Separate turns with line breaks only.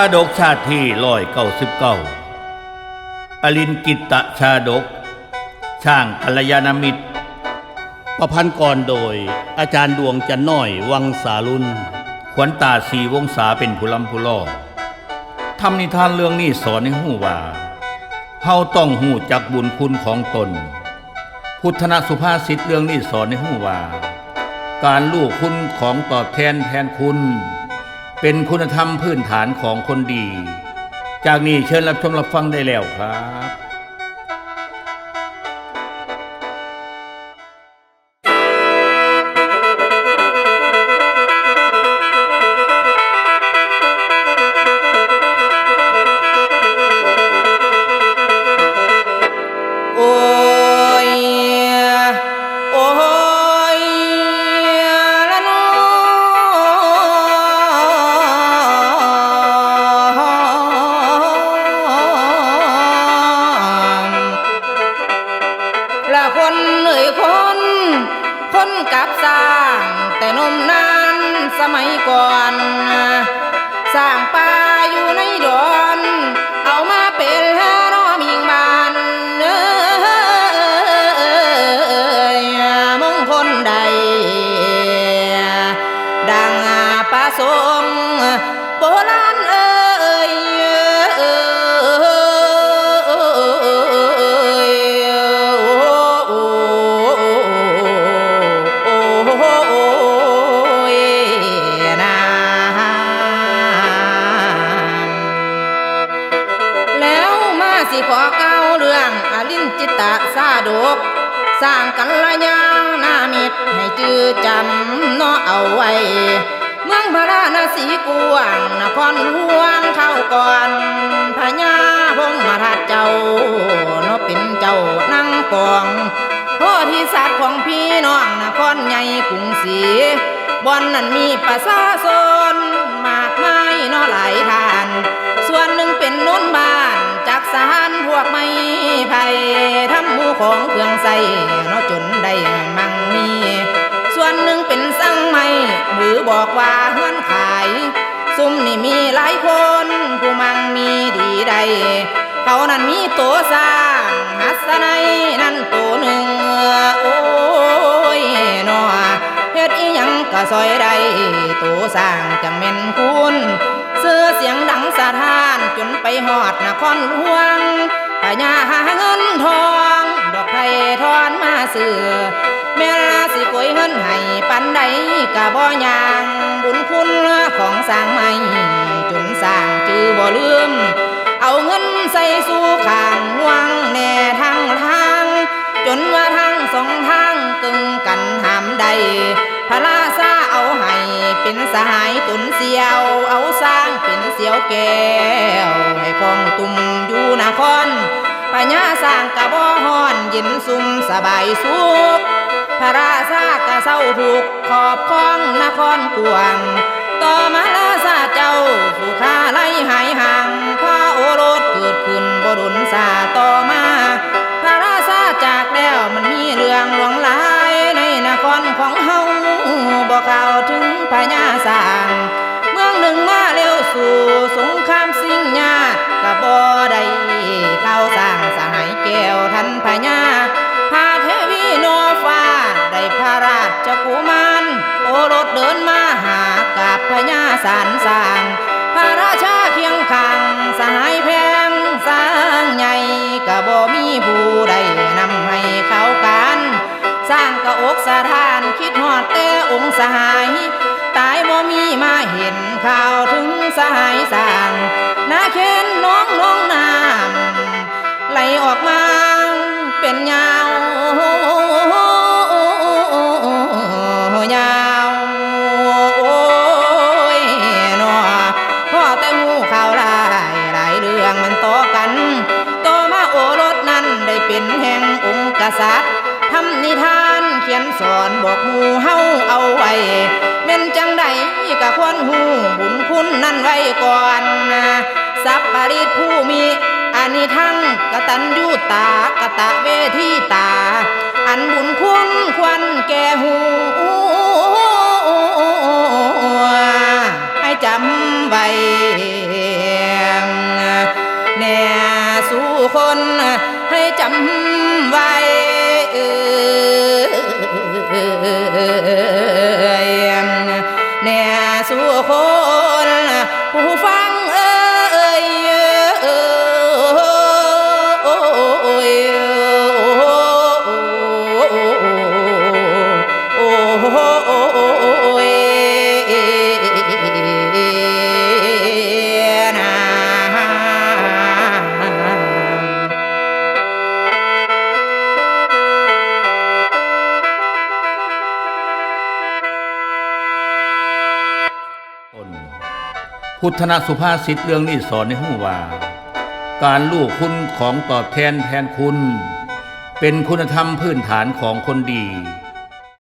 าดกชาติที่ร้อยเก้าสิบเก้าอลินกิตตชาดก ช่างกัลยาณมิตร ประพันธ์ก่อนโดย อาจารย์ดวงจันน้อยวังสาลุนขวัญตาสีวงศาเป็นผู้ลำผู้ล่อทำนิทานเรื่องนี้สอนให้หูว่าเฮาต้องหูจักบุญคุณของตน พุทธนสุภาษิตเรื่องนี้สอนให้หูว่า การลูกคุณของตอบแทนแทนคุณ เป็นคุณธรรมพื้นฐานของคนดี จากนี้เชิญรับชมรับฟังได้แล้วครับ
มัยก่อน สร้างป่าอยู่ในดอน เอามาเป็นรอมิงบานเอยมงคลใด ดังประสงค์โบรา สิขอเก้าเรื่องอลินจิตตะซาดก สร้างกันละยางนามิตรให้จือจำนาะเอาไว้ เมืองพระราณสีกวางนครหลวงเข้าก่อนพญาพงมาทัดเจ้านาะเป็นเจ้านั่งกองโพธิสัตว์ของพี่น้องนครใหญ่กรุงศรีบอนนั้นมีประชาชนมากมายนาะหลายทาน ส่วนหนึ่ง สารพวกไม้ไผ่ทำหมูของเครื่องใส่เนาะจนได้มั่งมี ส่วนหนึ่งเป็นสั่งไม้หรือบอกว่าเฮือนขาย ซุ่มนี่มีหลายคนผู้มั่งมีดีใด เขานั้นมีตัวสร้างหัสนัยนั่นตัวหนึ่งโอ้ยนอเฮ็ดอีหยังก็ซอยได้ตัวสร้างจังแม่น นไปหอดนครหลวงพญาหาเงินทอง ดอกไผ่ทอนมาเสือแม่ลาสิกวยเงินให้ปันใดกะบ่ยาง บุญคุณของสร้างใหม่จนสร้างจือบ่ลืม เอาเงินใส่สู่ข้างวังแน่ทาง เป็นสหายตุนเสียว เอาสร้างเป็นเสียวแก้ว ให้คองตุ่มอยู่นครพญญาสร้างกะบ่ฮ้อนย็นซุ่มสบายสุขพระราชากะเศร้าถูกขอบคองนครกวางต่อมาลาซาเจ้าสุขาไล่หายห่างพระโอรสเกิดขึ้นบดุลสาต่อมา พระราชาจากแล้วมันมีเรื่องหลวงหลายในนครของเฮาบอกข่าวถึง พญาสางเมืองหนึ่งมาเร็วสู่สงครามสิ่งยากกะบ่ได้เข้าสร้างสหายแก้วทันพญาพาเทวีโนฟ้าได้พระราชกุมารโอรสเดินมาหากับพญาสารสร้างพระราชาเคียงข้างสหายแพงสร้างใหญ่กะบ่มีผู้ใดนำให้เข้ากันสร้างกระอกสะทานคิดฮอดแต่องค์สหาย มาเห็นข่าวถึงสหายสางนาเข็นน้องน้องน้ำไหลออกมาเป็นยาวยาวโอ้ยนอพ่อแต่งูข่าวหลายหลายเรื่องมันต่อกันต่อมาโอรสนั้นได้เป็นแห่งองค์กษัตริย์ ทำนิทานเขียนสอนบอกหมู่เฮาเอาไว้เม่นจังใดกะควรหูบุญคุณนั่นไว้ก่อนนะสัพปริตผู้มีอานิทั้งกตัญญูตากตะเวทีตา อันบุญคุณควรแก่หู ยแน่สู้
คน พุทธนะสุภาษิตเรื่องนี้สอนในหูว่า การลูกคุณของตอบแทนแทนคุณ เป็นคุณธรรมพื้นฐานของคนดี